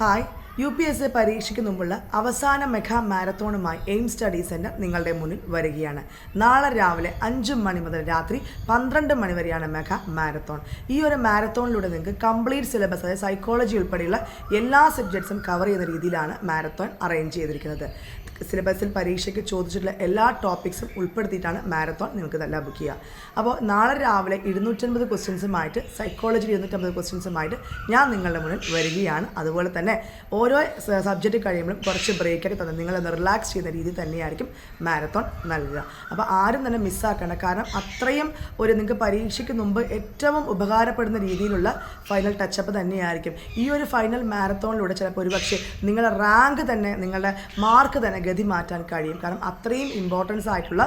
Hi, U P S C പരീക്ഷയ്ക്ക് മുമ്പുള്ള അവസാന മെഗാ മാരത്തോണുമായി എയിം സ്റ്റഡി സെന്റർ നിങ്ങളുടെ മുന്നിൽ വരികയാണ്. നാളെ രാവിലെ അഞ്ച് മണി മുതൽ രാത്രി പന്ത്രണ്ട് മണി വരെയാണ് മെഗാ മാരത്തോൺ. ഈ ഒരു മാരത്തോണിലൂടെ നിങ്ങൾക്ക് കംപ്ലീറ്റ് സിലബസ് അതായത് സൈക്കോളജി ഉൾപ്പെടെയുള്ള എല്ലാ സബ്ജക്ട്സും കവർ ചെയ്യുന്ന രീതിയിലാണ് മാരത്തോൺ അറേഞ്ച് ചെയ്തിരിക്കുന്നത്. സിലബസിൽ പരീക്ഷയ്ക്ക് ചോദിച്ചിട്ടുള്ള എല്ലാ ടോപ്പിക്സും ഉൾപ്പെടുത്തിയിട്ടാണ് മാരത്തോൺ നിങ്ങൾക്ക് നല്ല ബുക്ക് ചെയ്യുക. അപ്പോൾ നാളെ രാവിലെ ഇരുന്നൂറ്റൻപത് ക്വസ്റ്റ്യൻസുമായിട്ട് സൈക്കോളജി ഇരുന്നൂറ്റമ്പത് ക്വസ്റ്റ്യൻസുമായിട്ട് ഞാൻ നിങ്ങളുടെ മുന്നിൽ വരികയാണ്. അതുപോലെ തന്നെ ഓരോ സബ്ജക്റ്റ് കഴിയുമ്പോഴും കുറച്ച് ബ്രേക്കൊക്കെ തന്നെ. നിങ്ങളൊന്ന് റിലാക്സ് ചെയ്യുന്ന രീതി തന്നെയായിരിക്കും മാരത്തോൺ നൽകുക അപ്പോൾ ആരും തന്നെ മിസ്സാക്കേണ്ട കാരണം അത്രയും ഒരു നിങ്ങൾക്ക് പരീക്ഷയ്ക്ക് മുമ്പ് ഏറ്റവും ഉപകാരപ്പെടുന്ന രീതിയിലുള്ള ഫൈനൽ ടച്ചപ്പ് തന്നെയായിരിക്കും. ഈ ഒരു ഫൈനൽ മാരത്തോണിലൂടെ ചിലപ്പോൾ ഒരുപക്ഷെ നിങ്ങളുടെ റാങ്ക് തന്നെ നിങ്ങളുടെ മാർക്ക് തന്നെ ഗതി മാറ്റാൻ കഴിയും. കാരണം അത്രയും ഇമ്പോർട്ടൻസ് ആയിട്ടുള്ള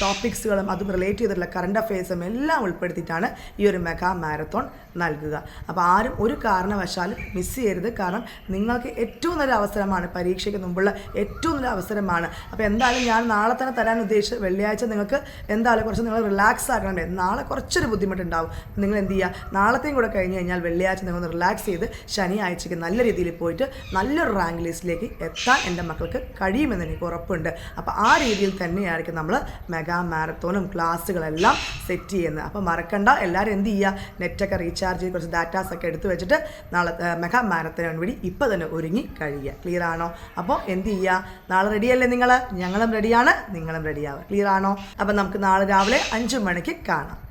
ടോപ്പിക്സുകളും അതും റിലേറ്റ് ചെയ്തിട്ടുള്ള കറണ്ട് അഫയേഴ്സും എല്ലാം ഉൾപ്പെടുത്തിയിട്ടാണ് ഈ ഒരു മെഗാ മാരത്തോൺ നൽകുക. അപ്പോൾ ആരും ഒരു കാരണവശാലും മിസ് ചെയ്യരുത്. കാരണം നിങ്ങൾക്ക് ഏറ്റവും നല്ല അവസരമാണ് പരീക്ഷയ്ക്ക് മുമ്പുള്ള ഏറ്റവും നല്ല അവസരമാണ്. അപ്പോൾ എന്തായാലും ഞാൻ നാളെ തന്നെ തരാൻ ഉദ്ദേശിച്ച് വെള്ളിയാഴ്ച നിങ്ങൾക്ക് എന്തായാലും കുറച്ച് നിങ്ങൾ റിലാക്സ് ആക്കണ്ടേ നാളെ കുറച്ചൊരു ബുദ്ധിമുട്ടുണ്ടാവും. നിങ്ങൾ എന്ത് ചെയ്യുക? നാളത്തെയും കൂടെ കഴിഞ്ഞ് കഴിഞ്ഞാൽ വെള്ളിയാഴ്ച നിങ്ങൾ റിലാക്സ് ചെയ്ത് ശനിയാഴ്ചയ്ക്ക് നല്ല രീതിയിൽ പോയിട്ട് നല്ലൊരു റാങ്ക് ലിസ്റ്റിലേക്ക് എത്താൻ എന്റെ മക്കൾക്ക് കഴിയുമെന്ന് എനിക്ക് ഉറപ്പുണ്ട്. അപ്പോൾ ആ രീതിയിൽ തന്നെയായിരിക്കും നമ്മൾ മെഗാ മാരത്തോണും ക്ലാസ്സുകളെല്ലാം സെറ്റ് ചെയ്യുന്നത്. അപ്പോൾ മറക്കണ്ട. എല്ലാവരും എന്ത് ചെയ്യുക? നെറ്റൊക്കെ റീചാർജ് ചെയ്ത് കുറച്ച് ഡാറ്റാസ് ഒക്കെ എടുത്തു വെച്ചിട്ട് നാളെ മെഗാ മാരത്തോണിന് വേണ്ടി ഇപ്പോൾ തന്നെ ഒരുങ്ങി കഴിയുക. ക്ലിയർ ആണോ? അപ്പോൾ എന്ത് ചെയ്യുക നാളെ റെഡിയല്ലേ നിങ്ങൾ ഞങ്ങളും റെഡിയാണ് നിങ്ങളും റെഡിയാവുക ക്ലിയർ ആണോ? അപ്പം നമുക്ക് നാളെ രാവിലെ അഞ്ച് മണിക്ക് കാണാം.